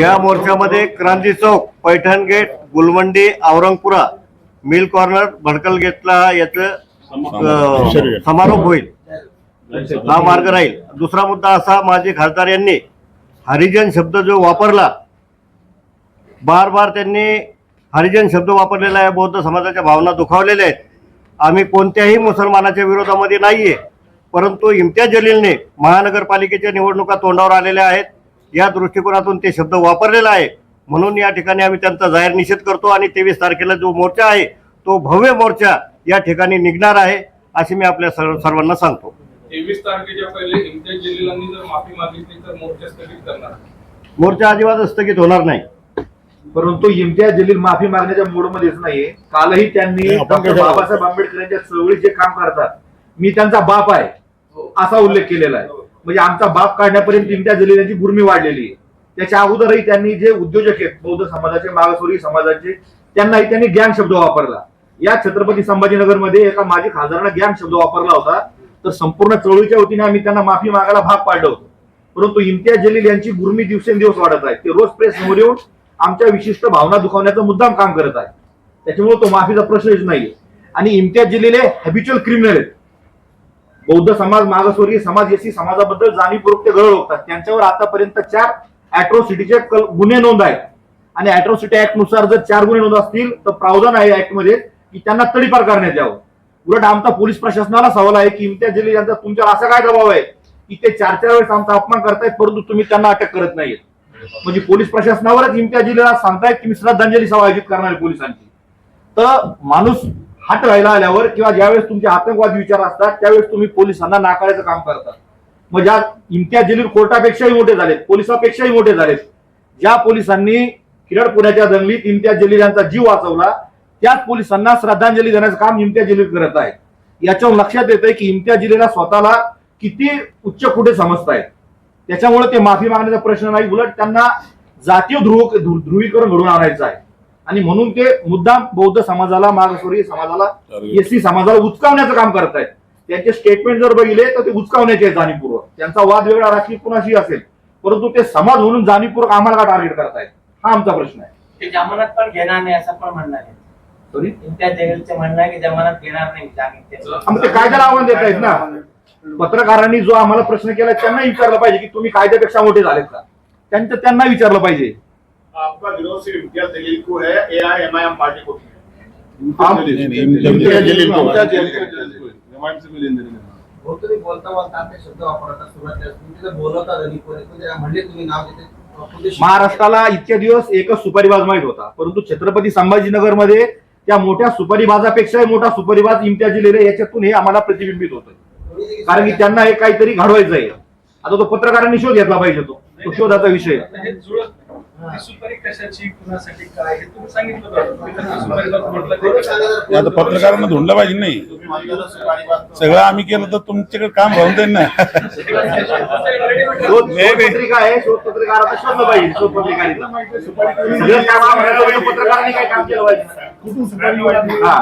या मोर्चामध्ये Kranti Chowk Paithan Gate Gulmandi Aurangpura Mill Corner Bhadkal गेटला याचं समारोप. होईल. हा मार्ग राहील. दुसरा मुद्दा असा माजी खासदार यांनी हरिजन शब्द जो वापरला बार बार त्यांनी हरिजन शब्द वापरलेला आहे बौद्ध समाजाच्या भावना दुखावलेल्या आहेत. आम्ही कोणत्याही मुसलमानाच्या विरोधामध्ये नाहीये परंतु इम्तियाज जलीलने महानगरपालिकेच्या निवडणुका तोंडावर आलेल्या आहेत. या दृष्टिकोनातून ते शब्द वापरलेला आहे. म्हणून या ठिकाणी आम्ही त्यांचा जाहीर निषेध करतो आणि तेवीस तारखेला जो मोर्चा आहे तो भव्य मोर्चा या ठिकाणी निघणार आहे अशी मी आपल्या सर्व सर्वांना सांगतो. तेवीस तारखेच्या पहिले इम्तियाज जलीलांनी जर माफी मागितली तर मोर्चा स्थगित करणार. मोर्चा अजिबात स्थगित होणार नाही. परंतु इम्तियाज जलील माफी मागण्याच्या मूडमध्येच नाहीये. कालही त्यांनी बाबासाहेब आंबेडकर यांच्या चळवळीत जे काम करतात मी त्यांचा बाप आहे असा उल्लेख केलेला आहे. म्हणजे आमचा बाप काढण्यापर्यंत इम्तियाज जलील गुरमी वाढलेली आहे. त्याच्या अगोदरही त्यांनी जे उद्योजक आहेत बौद्ध समाजाचे मागासवर्गीय समाजाचे त्यांनाही त्यांनी ज्ञान शब्द वापरला. या छत्रपती संभाजीनगरमध्ये एका माजी खासदारांना ज्ञान शब्द वापरला होता. तर संपूर्ण चळवळीच्या वतीने आम्ही त्यांना माफी मागायला भाग पाडलं होतं. परंतु इम्तियाज जलील यांची गुरमी दिवसेंदिवस वाढत आहे. ते रोज प्रेस समोर येऊन आमच्या विशिष्ट भावना दुखावण्याचं मुद्दाम काम करत आहे. त्याच्यामुळे तो माफीचा प्रश्नच नाहीये. आणि इम्तियाज जलील हे हॅबिच्युअल क्रिमिनल आहेत. बौद्ध समाज मागासवर्गीय समाज एसी समाजाबद्दल जाणीवपूर्वक ते गळ होतात त्यांच्यावर आतापर्यंत चार अॅट्रॉसिटीचे गुन्हे नोंद आहेत. आणि ऍट्रोसिटी ऍक्टनुसार जर चार गुन्हे नोंद असतील तर प्रावधान आहे ऍक्टमध्ये की त्यांना तडीपार करण्यात यावं. उलट आमचा पोलीस प्रशासनाला सवाल आहे की इम्तियाज जलील यांचा तुमच्यावर असा काय दबाव आहे की ते चार चार वेळेस आमचा अपमान करतायत परंतु तुम्ही त्यांना अटक करत नाहीत म्हणजे पोलीस प्रशासनावरच इम्तियाज जलीलला सांगतायत की मी श्रद्धांजली सभा आयोजित करणार आहे पोलिसांची. तर माणूस हात राहायला आल्यावर किंवा ज्यावेळेस तुमचे आतंकवादी विचार असतात त्यावेळेस तुम्ही पोलिसांना नाकारायचं काम करता मग ज्या इम्तियाज जलील कोर्टापेक्षाही मोठे झालेत पोलिसापेक्षाही मोठे झालेत. ज्या पोलिसांनी किरड पुण्याच्या दंगलीत इम्तियाज जलील यांचा जीव वाचवला त्याच पोलिसांना श्रद्धांजली देण्याचं काम इम्तियाज जलील करत आहेत. याच्यावर लक्षात येतंय की इम्तियाज जलीलला स्वतःला किती उच्च कुठे समजतायत. त्याच्यामुळे ते माफी मागण्याचा प्रश्न नाही उलट त्यांना जातीय ध्रुव ध्रुवीकरण घडून आणायचं आहे. आणि म्हणून ते मुद्दाम बौद्ध समाजाला मागासवर्गीय समाजाला एससी समाजाला उचकावण्याचं काम करत आहेत त्यांचे स्टेटमेंट जर बघितले तर ते उचकावण्याचे आहेत जाणीवपूर्वक. त्यांचा वाद वेगळा राजकीय कुणाशी असेल परंतु ते समाज म्हणून जाणीवपूर्वक आम्हाला का टार्गेट करतायत? हा आमचा प्रश्न आहे. ते जमानत पण घेणार नाही असं पण म्हणणार आहे. सॉरी त्या म्हणणं आहे की जमानत घेणार नाही जामीन ते. कायद्याला आव्हान देत आहेत ना. पत्रकारांनी जो आम्हाला प्रश्न केला त्यांना विचारलं पाहिजे की तुम्ही कायद्यापेक्षा मोठे झालेत का? त्यांचं त्यांना विचारलं पाहिजे. आपका विरोध सिर्फ इम्तियाज जलील को है? A I M I M party को बोलता बोलता शब्द तुम्ही बोलवता जरी कोणी म्हणले तुम्ही नाव देते. महाराष्ट्राला इतके दिवस एकच सुपारीबाज माहीत होता. परंतु छत्रपती संभाजीनगरमध्ये त्या मोठ्या सुपारीबाजापेक्षाही मोठा सुपारीबाज इम्तियाज आहे, याच्यातून हे आम्हाला प्रतिबिंबित होतं. कारण की त्यांना हे काहीतरी घडवायचं आहे आता तो पत्रकारांनी शोध घेतला पाहिजे तो. तो शोधाचा विषय आता सुपारी कशाची कुणासाठी काय? हे तुम्ही सांगितलं पत्रकारांना धुंडलं पाहिजे नाही. सगळं आम्ही केलं तर तुमच्याकडे काम राहून जाईल ना. शोध शोधपत्रिका आहे. शोधपत्रिका आता शोधलं पाहिजे शोधपत्रिकारीचं सगळं काम आम्हाला करायचं, पत्रकारांनी काय काम केलं पाहिजे? हा.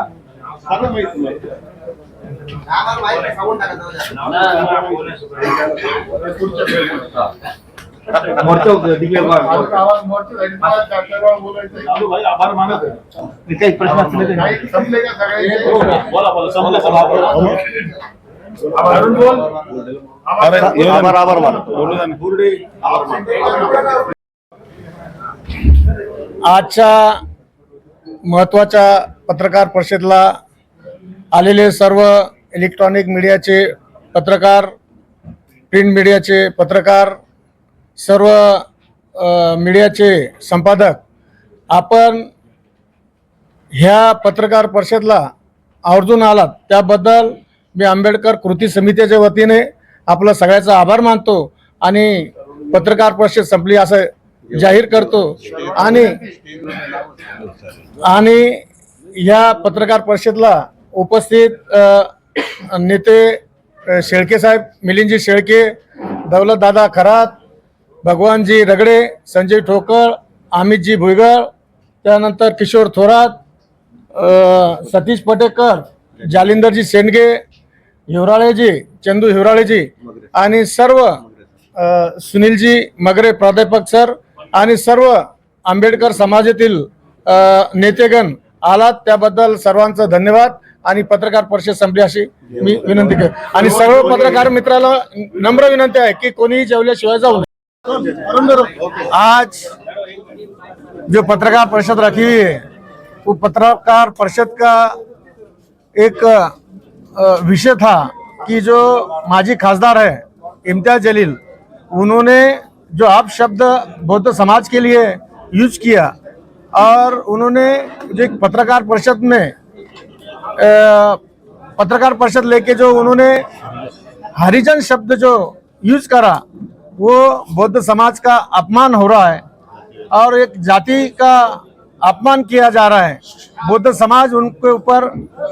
आम्हाला माहिती आहे, सांगून टाका जरा. मोर्चा आभार मानत आहे. काही प्रश्न असले अरे, येऊ द्या. आभार आभार. आजच्या महत्त्वाच्या पत्रकार परिषदेला आलेले सर्व इलेक्ट्रॉनिक मीडियाचे पत्रकार प्रिंट मीडियाचे पत्रकार सर्व मीडियाचे संपादक आपण ह्या पत्रकार परिषदला आवर्जून आलात. त्याबद्दल मी आंबेडकर कृती समितीच्या वतीने आपलं सगळ्याचा आभार मानतो आणि पत्रकार परिषद संपली असं जाहीर करतो. आणि आणि या पत्रकार परिषदला उपस्थित नेते शेळके साहेब मिलिंदजी शेळके दौलतदादा खरात भगवानजी रगडे संजय ठोकळ अमितजी भुईगळ त्यानंतर किशोर थोरात सतीश पटेकर जालिंदरजी शेंडगे हिवराळेजी चंदू हिवराळेजी आणि सर्व सुनीलजी मगरे प्राध्यापक सर आणि सर्व आंबेडकर समाजातील नेतेगण आलात. त्याबद्दल सर्वांचं धन्यवाद आणि पत्रकार परिषद संपली अशी मी विनंती कर आणि सर्व पत्रकार मित्राला नम्र विनंती आहे की कोणीही जेवल्याशिवाय जाऊ आज जो पत्रकार परिषद रखी हुई है, वो पत्रकार परिषद का एक विषय था कि जो माजी खासदार है, इम्तियाज़ जलील, उन्होंने जो आप शब्द बौद्ध समाज के लिए यूज़ किया और उन्होंने जो एक पत्रकार परिषद में पत्रकार परिषद लेके जो उन्होंने हरिजन शब्द जो यूज़ करा वो बौद्ध समाज का अपमान हो रहा है और एक जाति का अपमान किया जा रहा है। बौद्ध समाज उनके ऊपर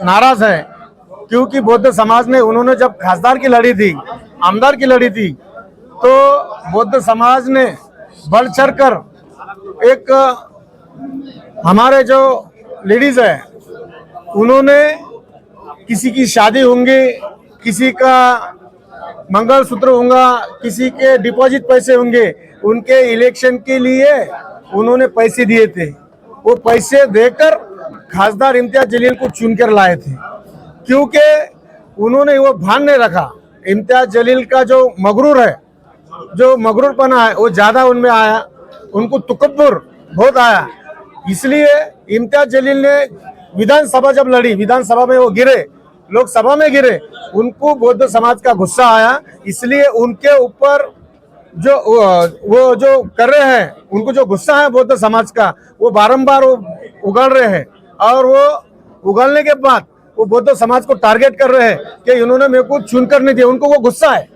नाराज़ है क्योंकि बौद्ध समाज ने उन्होंने जब खासदार की लड़ी थी, आमदार की लड़ी थी तो बौद्ध समाज ने बढ़ चढ़ कर एक हमारे जो लेडीज़ है, उन्होंने किसी की शादी होंगी, किसी का मंगलसूत्र होगा किसी के डिपॉजिट पैसे होंगे, उनके इलेक्शन के लिए उन्होंने पैसे दिए थे। वो पैसे देकर खासदार इम्तियाज़ जलील को चुनकर लाए थे। क्योंकि उन्होंने वो भान नहीं रखा। इम्तियाज़ जलील का जो मगरूर है, जो मगरूरपना है, वो ज़्यादा उनमें आया। उनको तुकब्बुर बहुत आया। इसलिए इम्तियाज़ जलील ने विधानसभा जब लड़ी, विधानसभा में वो गिरे लोकसभा में गिरे, उनको बौद्ध समाज का गुस्सा आया, इसलिए उनके ऊपर जो वो जो कर रहे हैं, उनको जो गुस्सा है बौद्ध समाज का, वो बारंबार वो उगल रहे हैं। और वो उगलने के बाद वो बौद्ध समाज को टारगेट कर रहे हैं कि इन्होंने मेरे को चुनकर नहीं दिया, उनको वो गुस्सा है।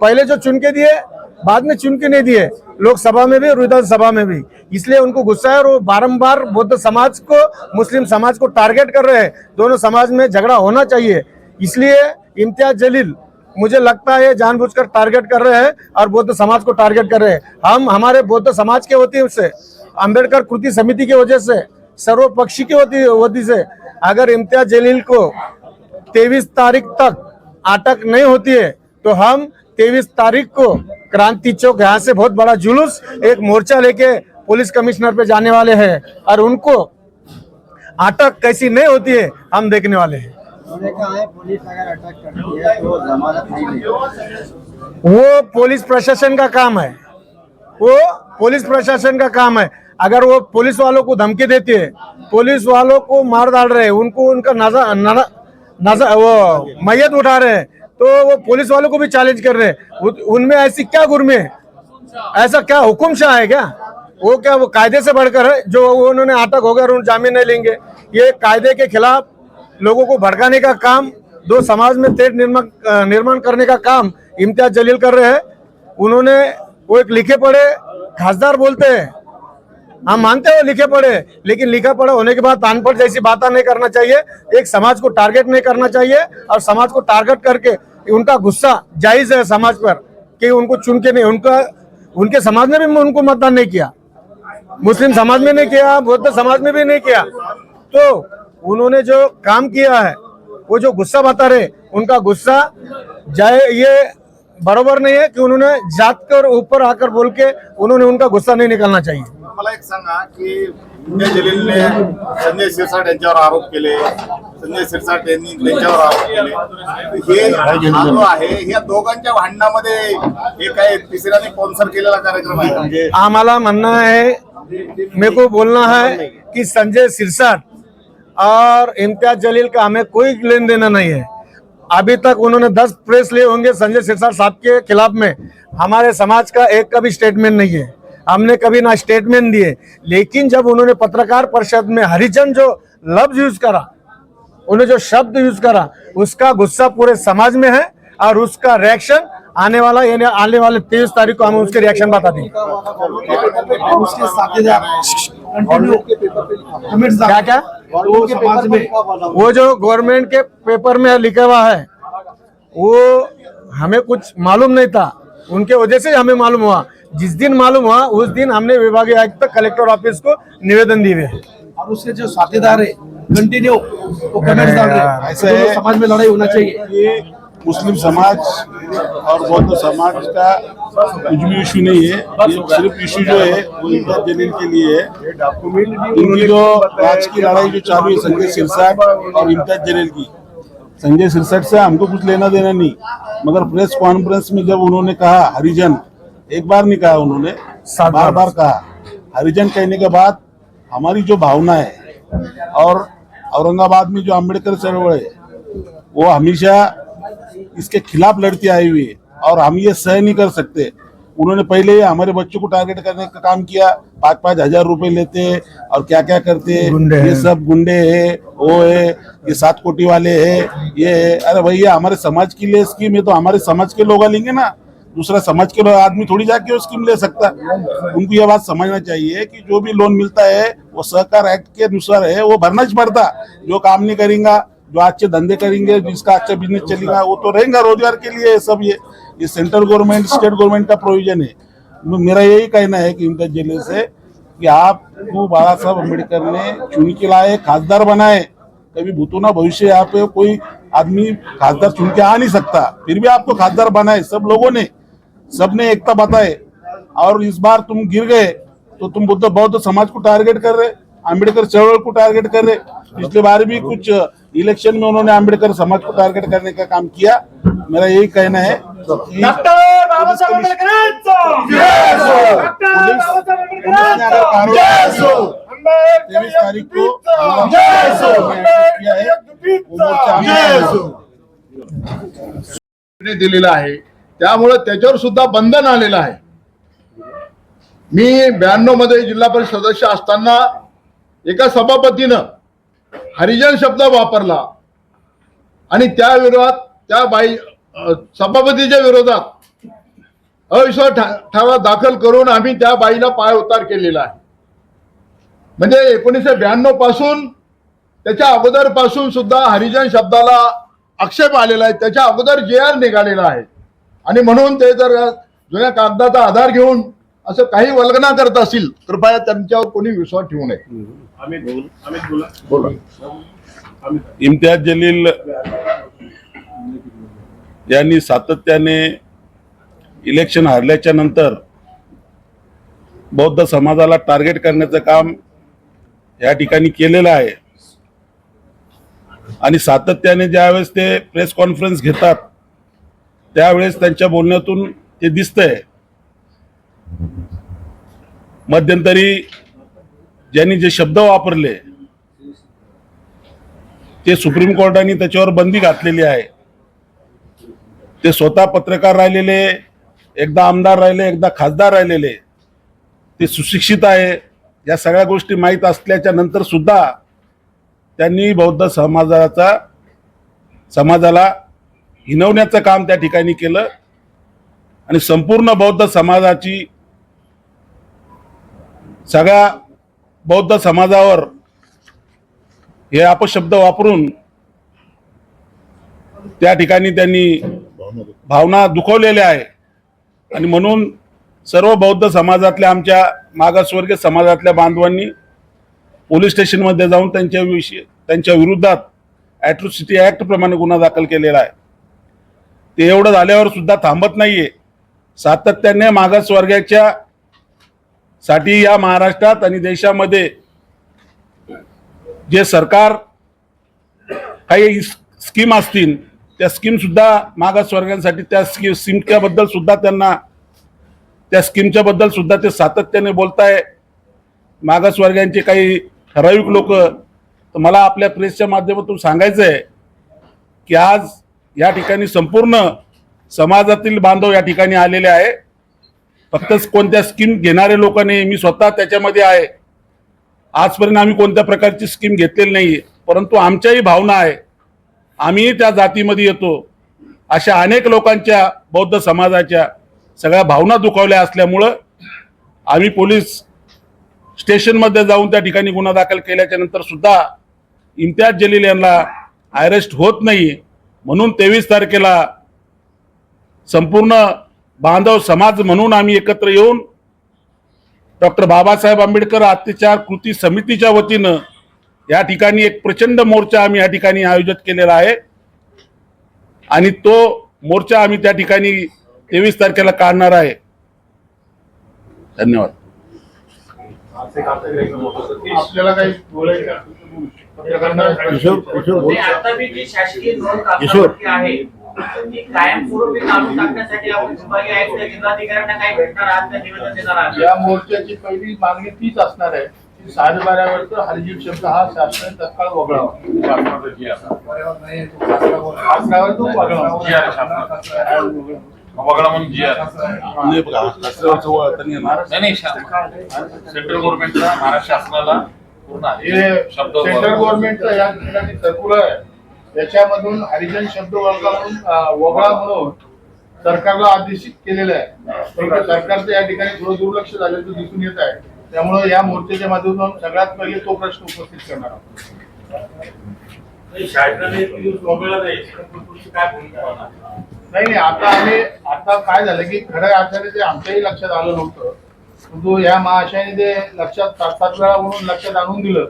पहले जो चुन के दिए बाद में चुन के नहीं दिए, लोकसभा में भी और विधानसभा में भी। इसलिए उनको गुस्सा है और वो बारंबार बौद्ध समाज को, मुस्लिम समाज को टारगेट कर रहे हैं। दोनों समाज में झगड़ा होना चाहिए। इसलिए इम्तियाज़ जलील मुझे लगता है जानबूझकर टारगेट कर रहे हैं और बौद्ध समाज को टारगेट कर रहे हैं। हम, हमारे बौद्ध समाज के होती से अंबेडकर कृति समिति की वजह से, सर्वपक्षी की होती होती से, अगर इम्तियाज़ जलील को तेईस तारीख तक अटक नहीं होती है तो हम तेईस तारीख को क्रांति चौक यहाँ से बहुत बड़ा जुलूस एक मोर्चा लेके पुलिस कमिश्नर पे जाने वाले हैं और उनको अटक कैसी नहीं होती है हम देखने वाले हैं। तो वो पुलिस प्रशासन का काम है। वो पुलिस प्रशासन का काम है। अगर वो पुलिस वालों को धमकी देती है पुलिस वालों को मार डाल रहे हैं उनको उनका नज़र नज़र वो मैयत उठा रहे हैं तो वो पुलिस वालों को भी चैलेंज कर रहे हैं। उनमें ऐसी क्या गुरमे है? ऐसा क्या हुक्म शाह है क्या? वो क्या वो कायदे से बढ़कर है? जो उन्होंने अटक हो गया जामीन नहीं लेंगे। ये कायदे के खिलाफ लोगों को भड़काने का काम, दो समाज में तेज निर्माण करने का काम इम्तियाज़ जलील कर रहे हैं। उन्होंने वो एक लिखे पढ़े, खासदार बोलते हैं। हम मानते हो लिखे पढ़े, लेकिन लिखा पढ़ा होने के बाद अनपढ़ जैसी बातें नहीं करना चाहिए। एक समाज को टारगेट नहीं करना चाहिए और समाज को टारगेट करके उनका गुस्सा जायज़ है समाज पर कि उनको चुन के नहीं, उनका, उनके समाज ने भी उनको मतदान नहीं किया। मुस्लिम समाज में नहीं किया, बौद्ध समाज में भी नहीं किया। तो उन्होंने जो काम किया है, वो जो गुस्सा बता रहे उनका गुस्सा जाए ये बरोबर नहीं है कि उन्होंने जात कर ऊपर आकर बोल के उन्होंने उनका गुस्सा नहीं निकालना चाहिए। मला एक सांगा की संजय जलीलने संजय शिरसाट यांच्यावर आरोप केले संजय शिरसाट यांनी त्यांच्यावर आरोप केले. हे हा जो आहे या दोघांच्या भांडणामध्ये हे काय तिसऱ्याने स्पॉन्सर केलेला कार्यक्रम आहे हमारा मानना है मेरे को बोलना है कि संजय सिरसाट और इम्तियाज़ जलील का हमें कोई लेन देना नहीं है। अभी तक उन्होंने दस प्रेस लिए होंगे संजय सिरसाट साहब के खिलाफ में। हमारे समाज का एक का भी स्टेटमेंट नहीं है। हमने कभी ना स्टेटमेंट दिए। लेकिन जब उन्होंने पत्रकार परिषद में हरिजन जो लफ्ज यूज़ करा, उन्होंने जो शब्द यूज़ करा, उसका गुस्सा पूरे समाज में है और उसका रिएक्शन आने वाला, यानी आने वाले तेईस तारीख को हम उसके रिएक्शन बता देंगे कंटिन्यू के पेपर पे कमेंट्स क्या क्या? तो समाज में वो जो गवर्नमेंट के पेपर में लिखा हुआ है वो हमें कुछ मालूम नहीं था। उनके वजह से हमें मालूम हुआ। जिस दिन मालूम हुआ उस दिन हमने विभागीय आयुक्त कलेक्टर ऑफ़िस को निवेदन दिए। और उसके जो साथीदार है कंटिन्यू वो कमेंट्स डाल रहे हैं। ऐसे दोनों समाज में लड़ाई होना चाहिए। मुस्लिम समाज और बौद्ध समाज का कुछ भी इशू नहीं है। ये सिर्फ़ इशू जो है वो इम्तियाज़ जलील के लिए है। इनकी जो आज की लड़ाई जो चालू है संजय सिरसाट और इम्तियाज़ जलील की। संजय सिरसाट से हमको कुछ लेना देना नहीं। मगर प्रेस कॉन्फ्रेंस में जब उन्होंने कहा हरिजन एक बार नहीं कहा उन्होंने बार। बार कहा। हरिजन कहने के बाद हमारी जो भावना है और औरंगाबाद में जो अंबेडकर चळवळ है वो हमेशा इसके खिलाफ लड़ती आई हुई है और हम ये सह नहीं कर सकते। उन्होंने पहले ही हमारे बच्चों को टारगेट करने का काम किया। पाँच पाँच हज़ार रुपए लेते और क्या क्या करते ये सब गुंडे है वो है ये सात कोटी वाले है ये है। अरे भैया हमारे समाज के लिए स्कीम है तो हमारे समाज के लोग लेंगे ना। दूसरा समाज के आदमी थोड़ी जाके वो स्कीम ले सकता। उनको ये बात समझना चाहिए कि जो भी लोन मिलता है वो सहकार एक्ट के अनुसार है वो भरना ही पड़ता। जो काम नहीं करेंगे जो अच्छे धंधे करेंगे, जिसका अच्छा बिज़नेस चलेगा वो तो रहेगा रोज़गार के लिए सब ये ये सेंट्रल गवर्नमेंट स्टेट गवर्नमेंट का प्रोविज़न है। मेरा यही कहना है कि इम्तियाज़ जलील से कि आपको बाबा साहब अंबेडकर ने चुन के लाए, खासदार बनाए। कभी भूतो ना भविष्य यहाँ पे कोई आदमी खासदार चुन के आ नहीं सकता। फिर भी आपको खासदार बनाए, सब लोगों ने, सबने एकता बताए। और इस बार तुम गिर गए तो तुम बुद्ध, बौद्ध समाज को टारगेट कर रहे अंबेडकर चळवळ को टारगेट कर रहे। पिछले बार भी कुछ इलेक्शन में उन्होंने अम्बेडकर समाज को टारगेट करने का काम किया। मेरा यही कहना है कि तेईस तारीख को दिलेला आहे. त्यामुळे त्याच्यावर सुद्धा बंधन आलेलं आहे. मी ब्याण्णवमध्ये जिल्हा परिषद सदस्य असताना एका सभापतीनं हरिजन शब्द वापरला. आणि त्या विरोधात त्या बाई सभापतीच्या विरोधात अविश्वास ठराव दाखल करून आम्ही त्या बाईला पाय उतार केलेला आहे. म्हणजे एकोणीसशे ब्याण्णवपासून त्याच्या अगोदरपासून सुद्धा हरिजन शब्दाला आक्षेप आलेला आहे. त्याच्या अगोदर जे आर निघालेला आहे. आणि म्हणून ते जर जुन्या कागदाचा आधार घेऊन असं काही वल्गना करत असतील कृपया त्यांच्यावर कोणी विश्वास ठेवू नये. बोला. इम्तियाज जलील यांनी सातत्याने इलेक्शन हारल्याच्या नंतर बौद्ध समाजाला टार्गेट करण्याचं काम या ठिकाणी केलेलं आहे. आणि सातत्याने ज्यावेळेस ते प्रेस कॉन्फरन्स घेतात त्यावेळेस त्यांच्या बोलण्यातून ते दिसतंय. मध्यंतरी ज्यांनी जे शब्द वापरले ते सुप्रीम कोर्टाने त्याच्यावर बंदी घातलेली आहे. ते स्वतः पत्रकार राहिलेले एकदा आमदार राहिले एकदा खासदार राहिलेले ते सुशिक्षित आहे. या सगळ्या गोष्टी माहीत असल्याच्या नंतर सुद्धा त्यांनी बौद्ध समाजाचा समाजाला हिनवण्याचं काम त्या ठिकाणी केलं. आणि संपूर्ण बौद्ध समाजाची सगळ्या बौद्ध समाजावर हे अपशब्द वापरून त्या ठिकाणी त्यांनी भावना दुखवलेल्या आहे. आणि म्हणून सर्व बौद्ध समाजातल्या आमच्या मागासवर्गीय समाजातल्या बांधवांनी पोलीस स्टेशनमध्ये जाऊन त्यांच्या विषयी त्यांच्या विरोधात ॲट्रोसिटी ॲक्टप्रमाणे गुन्हा दाखल केलेला आहे. ते एवढं झाल्यावर सुद्धा थांबत नाहीये. सातत्याने मागासवर्गाच्या साठी या महाराष्ट्रात आणि देशामध्ये जे सरकार काही स्कीम असतील त्या स्कीम सुद्धा मागासवर्गांसाठी त्या स्कीम स्कीमच्याबद्दल सुद्धा त्यांना त्या स्कीमच्या बद्दल सुद्धा ते सातत्याने बोलताय. मागासवर्गांचे काही ठराविक लोक तर मला आपल्या प्रेसच्या माध्यमातून सांगायचं आहे की आज या ठिकाणी संपूर्ण समाजातील बांधव या ठिकाणी आलेले आहे फक्त कोणत्या स्कीम घेणारे लोक नाही मी स्वतः त्याच्यामध्ये आहे. आजपर्यंत आम्ही कोणत्या प्रकारची स्कीम घेतलेली नाही परंतु आमच्याही भावना आहे. आम्ही त्या जातीमध्ये येतो. अशा अनेक लोकांच्या बौद्ध समाजाच्या सगळ्या भावना दुखावल्या असल्यामुळं आम्ही पोलीस स्टेशनमध्ये जाऊन त्या ठिकाणी गुन्हा दाखल केल्याच्यानंतर सुद्धा इम्तियाज जलील यांना अरेस्ट होत नाही म्हणून तेवीस तारखेला संपूर्ण बांधव समाज म्हणून आम्ही एकत्र येऊन डॉक्टर बाबासाहेब आंबेडकर अत्याचार कृती समितीच्या वतीनं या ठिकाणी एक प्रचंड मोर्चा आम्ही या ठिकाणी आयोजित केलेला आहे आणि तो मोर्चा आम्ही त्या ठिकाणी तेवीस तारखेला काढणार आहे धन्यवाद आपल्याला काही बोलायचं किशोर किशोर बोल. नाही, आता मी जी शासकीय नोंद किशोर. कागदावरती आहे ती कायमस्वरूपी काढून टाकण्यासाठी आपण विभागीय आयुक्त जिल्हाधिकाऱ्यांना काय भेटणार आहात का? निवेदन देणार आहात? या मोर्चाची पहिली मागणी तीच असणार आहे की साडेबारावरचा हरिजीव शब्द हा शासन तत्काळ वगळावा. तो वगळावा. नाही. सेंट्रल गव्हर्नमेंटचा महाराष्ट्र शासनाला पूर्ण हे सेंट्रल गव्हर्नमेंटचा या ठिकाणी सर्क्युलर आहे. त्याच्यामधून हरिजन शब्द म्हणून वगळा म्हणून सरकारला आदेशित केलेलं आहे. सरकारचं या ठिकाणी थोडं दुर्लक्ष झाल्याचं दिसून येत आहे. त्यामुळे या मोर्चाच्या माध्यमातून सगळ्यात पहिले तो प्रश्न उपस्थित करणार आहोत. नाही नाही आता आम्ही आता काय झालं की खऱ्या अर्थाने ते आमच्याही लक्षात आलं नव्हतं. परंतु या महाशयाने ते लक्षात सात सात वेळा म्हणून लक्षात आणून दिलं.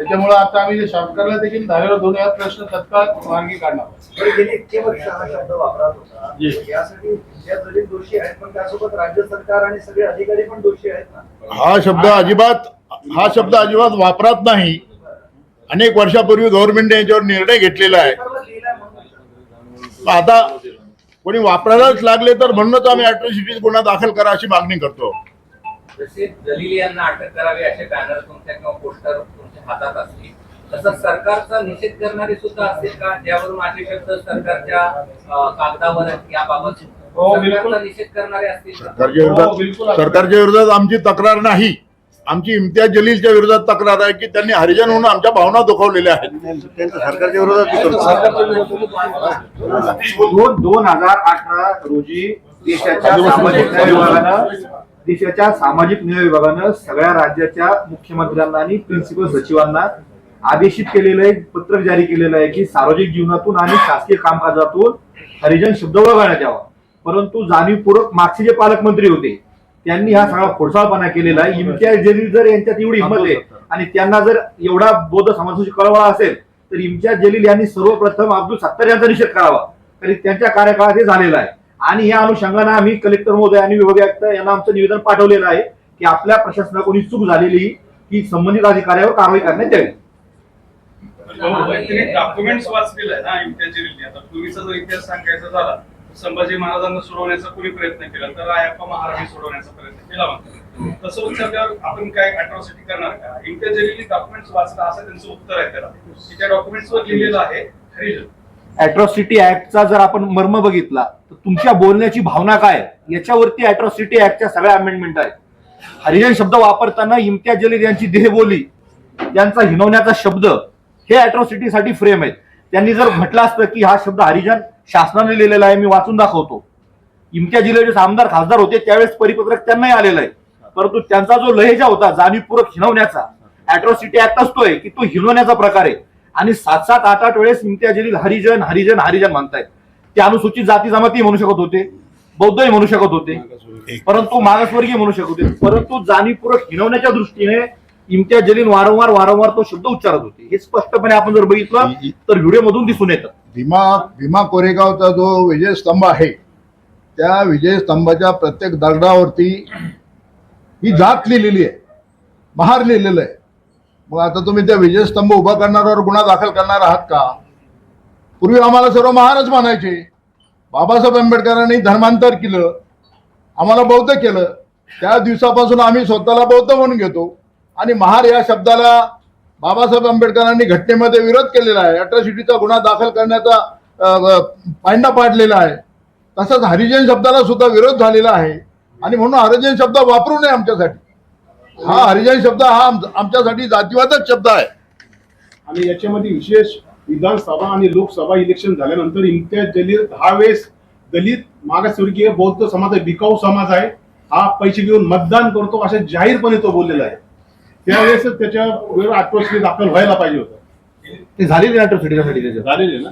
त्याच्यामुळे आता आम्ही जे सरकारला देखील झालेला दोन वेळा प्रश्न तत्काळ मार्गी काढणार बरं, गेली इतके वर्ष हा शब्द वापरात होता यासाठी ज्या जरी दोषी आहेत पण त्यासोबत राज्य सरकार आणि सगळे अधिकारी पण दोषी आहेत ना? हा शब्द अजिबात हा शब्द अजिबात वापरात नाही. अनेक वर्षापूर्वी गव्हर्नमेंटने याच्यावर निर्णय घेतलेला आहे. आता कोणी वापरायलाच लागले तर म्हणूनच आम्ही अट्रॉसिटी गुन्हा दाखल करा अशी मागणी करतो. जसे यांना अटक करावी असे बॅनर तुमच्या किंवा पोस्टर तुमच्या हातात असतील. तसं सरकारचा निषेध करणारे सुद्धा असतील का? ज्यावरून माझे शब्द सरकारच्या कागदावर याबाबत हो, बिलकुल. सरकारचा निषेध करणारे असतील का? सरकारच्या हो, विरोधात. सरकारच्या विरोधात आमची तक्रार नाही. आमची इम्तियाज जलीलच्या विरोधात तक्रार आहे की त्यांनी हरिजन म्हणून आमच्या भावना दुखवलेल्या आहेत. त्यांचं सरकारच्या विरोधात करतो. दोन दोन हजार अठरा रोजी देशाच्या सामाजिक न्याय विभागानं देशाच्या सामाजिक न्याय विभागानं सगळ्या राज्याच्या मुख्यमंत्र्यांना आणि प्रिन्सिपल सचिवांना आदेशित केलेलं आहे पत्रक जारी केलेलं आहे की सार्वजनिक जीवनातून आणि शासकीय कामकाजातून हरिजन शब्द वगळण्यात यावा. परंतु जाणीवपूर्वक मागचे जे पालकमंत्री होते त्यांनी हा सगळा खोडसाळपणा केलेला आहे. इम्तियाज जलील जर यांच्यात एवढी हिंमत आहे आणि त्यांना जर एवढा बौद्ध समाजाची कळवळा असेल तर इम्तियाज जलील यांनी सर्वप्रथम अब्दुल सत्तार यांचा निषेध करावा. तरी त्यांच्या कार्यकाळात हे झालेलं आहे. आणि या अनुषंगाने आम्ही कलेक्टर महोदय आणि विभागीय आयुक्त यांना आमचं निवेदन पाठवलेलं आहे की आपल्या प्रशासनाकडून चूक झालेली की संबंधित अधिकाऱ्यावर कारवाई करण्यात यावी. डॉक्युमेंट्स वाचलेलं आहे ना इम्तियाज आता पूर्वीचा जर इतिहास सांगायचा झाला संभाजी महाराजांना सोडवण्याचा कोणी प्रयत्न केला? तर रायप्पा महाराजांनी सोडवण्याचा प्रयत्न केला तसं उच्चारल्यावर आपण काय अट्रॉसिटी करणार का? इम्तियाज जलीलने डॉक्युमेंट्स वाचला असं त्यांचं उत्तर आहे त्याला. त्या डॉक्युमेंट्स वर लिहिलेलं आहे हरिजन अॅट्रॉसिटी ऍक्टचा जर आपण मर्म बघितला तर तुमच्या बोलण्याची भावना काय याच्यावरती अॅट्रॉसिटी ऍक्टच्या सगळ्या अमेंडमेंट आहेत. हरिजन शब्द वापरताना इम्तियाज जलील यांची देहबोली यांचा हिनवण्याचा शब्द हे अॅट्रॉसिटीसाठी फ्रेम आहेत. त्यांनी जर म्हटलं असतं की हा शब्द हरिजन शासनाने लिहिलेला आहे मी वाचून दाखवतो. इमत्या जिल्ह्याचे जे आमदार खासदार होते त्यावेळेस परिपत्रक त्यांनाही आलेलं आहे. परंतु त्यांचा जो लहेजा होता जाणीवपूर्वक हिनवण्याचा अॅट्रॉसिटी ऍक्ट असतोय की तो हिनवण्याचा प्रकार आहे. आणि सात सात आठ आठ वेळेस इम्तियाज जलील हरिजन हरिजन हरिजन म्हणतायत ते अनुसूचित जाती जमाती म्हणू शकत होते बौद्धही म्हणू शकत होते परंतु मागासवर्गीय म्हणू शकत होते. परंतु जाणीवपूर्वक हिनवण्याच्या दृष्टीने इम्तियाज जलील वारंवार वारंवार तो शब्द उच्चारत होते. हे स्पष्टपणे आपण जर बघितलं तर व्हिडिओ मधून दिसून येतं. भीमा भीमा कोरेगावचा जो विजय स्तंभ आहे त्या विजय स्तंभाच्या प्रत्येक दगडावरती ही जात लिहिलेली आहे महार लिहिलेलं आहे. मग आता तुम्ही त्या विजय स्तंभ उभा करणाऱ्यावर गुन्हा दाखल करणार आहात का? पूर्वी आम्हाला सर्व महानच मानायचे. बाबासाहेब आंबेडकरांनी धर्मांतर केलं. आम्हाला बौद्ध केलं. त्या दिवसापासून आम्ही स्वतःला बौद्ध म्हणून घेतो. आणि महार या शब्दाला बाबासाहेब आंबेडकरांनी घटनेमध्ये विरोध केलेला आहे. अट्रॉसिटीचा गुन्हा दाखल करण्याचा अ, पायंडा पाडलेला आहे. तसंच हरिजन शब्दाला सुद्धा विरोध झालेला आहे. आणि म्हणून हरिजन शब्द वापरू नये आमच्यासाठी. हा हरिजन शब्द हा आम- आमच्यासाठी जातीवादच शब्द आहे. आणि याच्यामध्ये विशेष विधानसभा आणि लोकसभा इलेक्शन झाल्यानंतर इम्तियाज जलील दहा वेळेस दलित मागासवर्गीय बौद्ध समाज आहे बिकाऊ समाज आहे. हा पैसे घेऊन मतदान करतो असे जाहीरपणे तो बोललेला आहे. त्यावेळेसच त्याच्यावर अट्रोसिटी दाखल व्हायला पाहिजे होतं. ते झालेली त्याच्यात. झालेले ना?